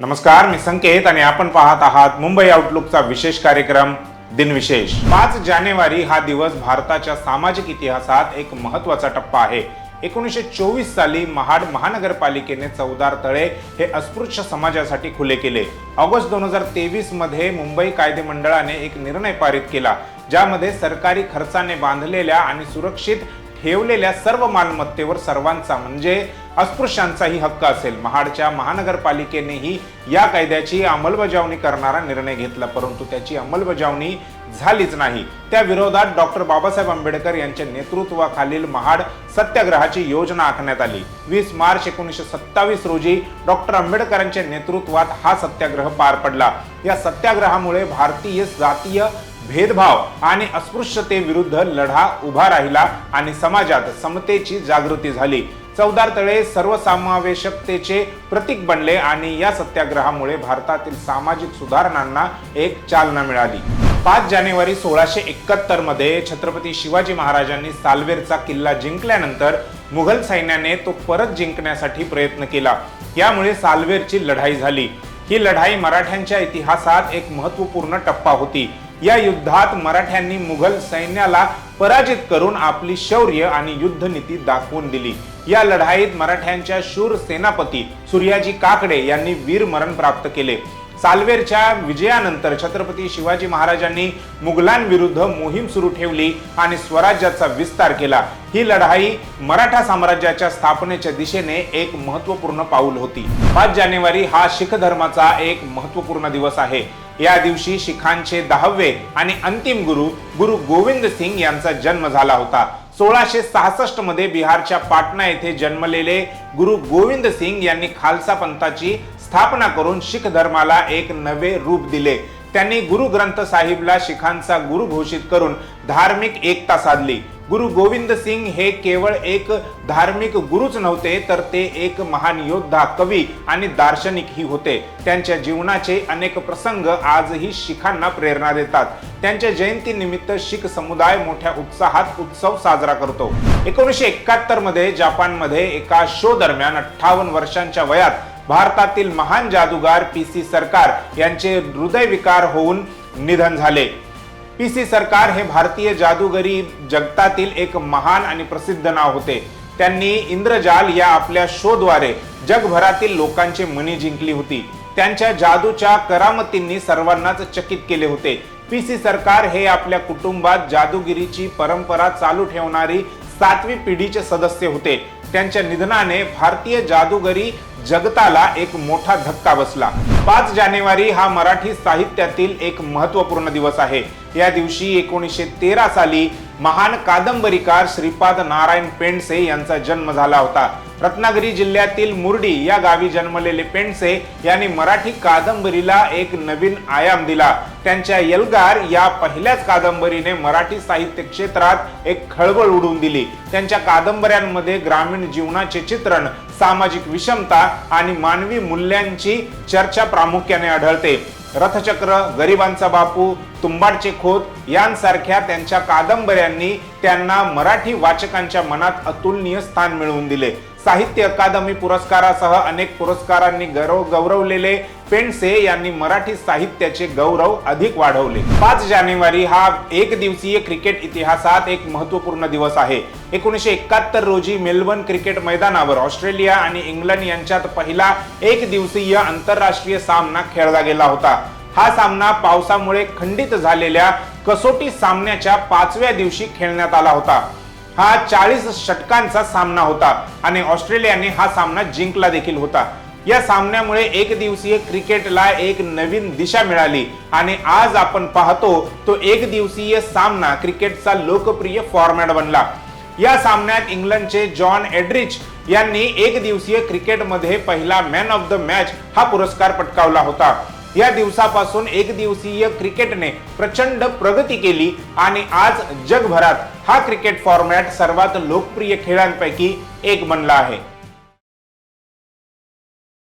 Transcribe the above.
नमस्कार मी संकेत आणि आपण पाहत आहात मुंबई आउटलुकचा विशेष कार्यक्रम दिनविशेष. पाच जानेवारी हा दिवस भारताच्या सामाजिक इतिहासात एक महत्त्वाचा टप्पा आहे. एकोणीसशे चोवीस साली महाड महानगरपालिकेने चौदार तळे हे अस्पृश्य समाजासाठी खुले केले. ऑगस्ट दोन हजार तेवीसमध्ये मुंबई कायदे मंडळाने एक निर्णय पारित केला ज्यामध्ये सरकारी खर्चाने बांधलेल्या आणि सुरक्षित ठेवलेल्या सर्व मालमत्तेवर सर्वांचा म्हणजे अस्पृश्यांचाही हक्क असेल. महाडच्या महानगरपालिकेनेही या कायद्याची अंमलबजावणी करणारा निर्णय घेतला परंतु त्याची अंमलबजावणी झालीच नाही. त्या विरोधात डॉक्टर बाबासाहेब आंबेडकर यांच्या नेतृत्वाखालील महाड सत्याग्रहाची योजना आखण्यात आली. वीस मार्च एकोणीसशे सत्तावीस रोजी डॉक्टर आंबेडकरांच्या नेतृत्वात हा सत्याग्रह पार पडला. या सत्याग्रहामुळे भारतीय जातीय भेदभाव आणि अस्पृश्यतेविरुद्ध लढा उभा राहिला आणि समाजात समतेची जागृती झाली. चौदार तळे सर्वसमावेशकतेचे प्रतीक बनले आणि या सत्याग्रहामुळे भारतातील सामाजिक सुधारणांना एक चालना मिळाली. पाच जानेवारी सोळाशे एकाहत्तरमध्ये छत्रपती शिवाजी महाराजांनी सालवेरचा किल्ला जिंकल्यानंतर मुघल सैन्याने तो परत जिंकण्यासाठी प्रयत्न केला. यामुळे सालवेरची लढाई झाली. ही लढाई मराठ्यांच्या इतिहासात एक महत्त्वपूर्ण टप्पा होती. या युद्धात मराठ्यांनी मुघल सैन्याला पराजित करून आपली शौर्य आणि युद्धनीती दाखवून दिली. या लढाईत मराठ्यांच्या शूर सेनापती सूर्याजी काकडे यांनी वीरमरण प्राप्त केले. सालवेरच्या विजयानंतर छत्रपती शिवाजी महाराजांनी मुघलांविरुद्ध मोहीम सुरू ठेवली आणि स्वराज्याचा विस्तार केला. ही लढाई मराठा साम्राज्याच्या स्थापनेच्या दिशेने एक महत्त्वपूर्ण पाऊल होती. पाच जानेवारी हा शीख धर्माचा एक महत्त्वपूर्ण दिवस आहे. या दिवशी शिखांचे दहावे आणि अंतिम गुरु गुरु गोविंद सिंग यांचा जन्म झाला होता. सोळाशे सहासष्टमध्ये बिहारच्या पाटणा येथे जन्मलेले गुरु गोविंद सिंग यांनी खालसा पंथाची स्थापना करून शीख धर्माला एक नवे रूप दिले. त्यांनी गुरु ग्रंथ साहिबला शिखांचा गुरु घोषित करून धार्मिक एकता साधली. गुरु गोविंद सिंग हे केवळ एक धार्मिक गुरुच नव्हते तर ते एक महान योद्धा कवी आणि दार्शनिकही होते. त्यांच्या जीवनाचे अनेक प्रसंग आजही शिखांना प्रेरणा देतात. त्यांच्या जयंतीनिमित्त शीख समुदाय मोठ्या उत्साहात उत्सव साजरा करतो. एकोणीसशे एकाहत्तरमध्ये जपानमध्ये एका शो दरम्यान अठ्ठावन्न वर्षांच्या वयात भारतातील महान जादूगार पी सी सरकार यांचे हृदयविकार होऊन निधन झाले. पी सी सरकार हे भारतीय जादूगरी जगतातील एक महान आणि प्रसिद्ध नाव होते. त्यांनी इंद्रजाल या आपल्या शोद्वारे जगभरातील लोकांचे मनी जिंकली होती. त्यांच्या जादूच्या करामतींनी सर्वांनाच चकित केले होते. पी सी सरकार हे आपल्या कुटुंबात जादूगिरीची परंपरा चालू ठेवणारी सातवी पिढीचे सदस्य होते. त्यांच्या निधनाने भारतीय जादूगरी जगताला एक मोठा धक्का बसला. पाच जानेवारी हा मराठी साहित्यातील एक महत्त्वपूर्ण दिवस आहे. या दिवशी एकोणीसशे तेरा साली महान कादंबरीकार श्रीपाद नारायण पेंडसे यांचा जन्म झाला होता. रत्नागिरी जिल्ह्यातील मुर्डी या गावी जन्मलेले पेंडसे यांनी मराठी कादंबरीला एक नवीन आयाम दिला. त्यांच्या यलगार या पहिल्याच कादंबरीने मराठी साहित्य क्षेत्रात एक खळबळ उडवून दिली. त्यांच्या कादंबऱ्यांमध्ये ग्रामीण जीवनाचे चित्रण सामाजिक विषमता आणि मानवी मूल्यांची चर्चा प्रामुख्याने आढळते. रथचक्र गरिबांचा बापू तुंबाडचे खोत यांसारख्या त्यांच्या कादंबऱ्यांनी त्यांना मराठी वाचकांच्या मनात अतुलनीय स्थान मिळवून दिले. साहित्य अकादमी पुरस्कारासह अनेक पुरस्कारांनी गौरव गौरवलेले पेंडसे यांनी मराठी साहित्याचे गौरव अधिक वाढवले. पाच जानेवारी हा एक दिवसीय क्रिकेट इतिहासात एक महत्त्वपूर्ण दिवस आहे. एकोणीसशे एकाहत्तर रोजी मेलबर्न क्रिकेट मैदानावर ऑस्ट्रेलिया आणि इंग्लंड यांच्यात पहिला एक दिवसीय आंतरराष्ट्रीय सामना खेळला गेला होता. हा सामना पावसामुळे खंडित झालेल्या कसोटी सामन्याच्या पाचव्या दिवशी खेळण्यात आला होता. हा चाळीस षटकांचा सामना होता आणि ऑस्ट्रेलियाने हा सामना जिंकला देखील होता. या सामन्यामुळे एक दिवसीय क्रिकेटला एक नवीन दिशा मिळाली आणि आज आपण पाहतो तो एक दिवसीय सामना क्रिकेटचा लोकप्रिय फॉर्मॅट बनला. या सामन्यात इंग्लंडचे जॉन एड्रिच यांनी एक दिवसीय क्रिकेटमध्ये पहिला मॅन ऑफ द मॅच हा पुरस्कार पटकावला होता. या दिवसापासून एक दिवसीय क्रिकेटने प्रचंड प्रगती केली आणि आज जगभरात हा क्रिकेट फॉर्मॅट सर्वात लोकप्रिय खेळांपैकी एक बनला आहे.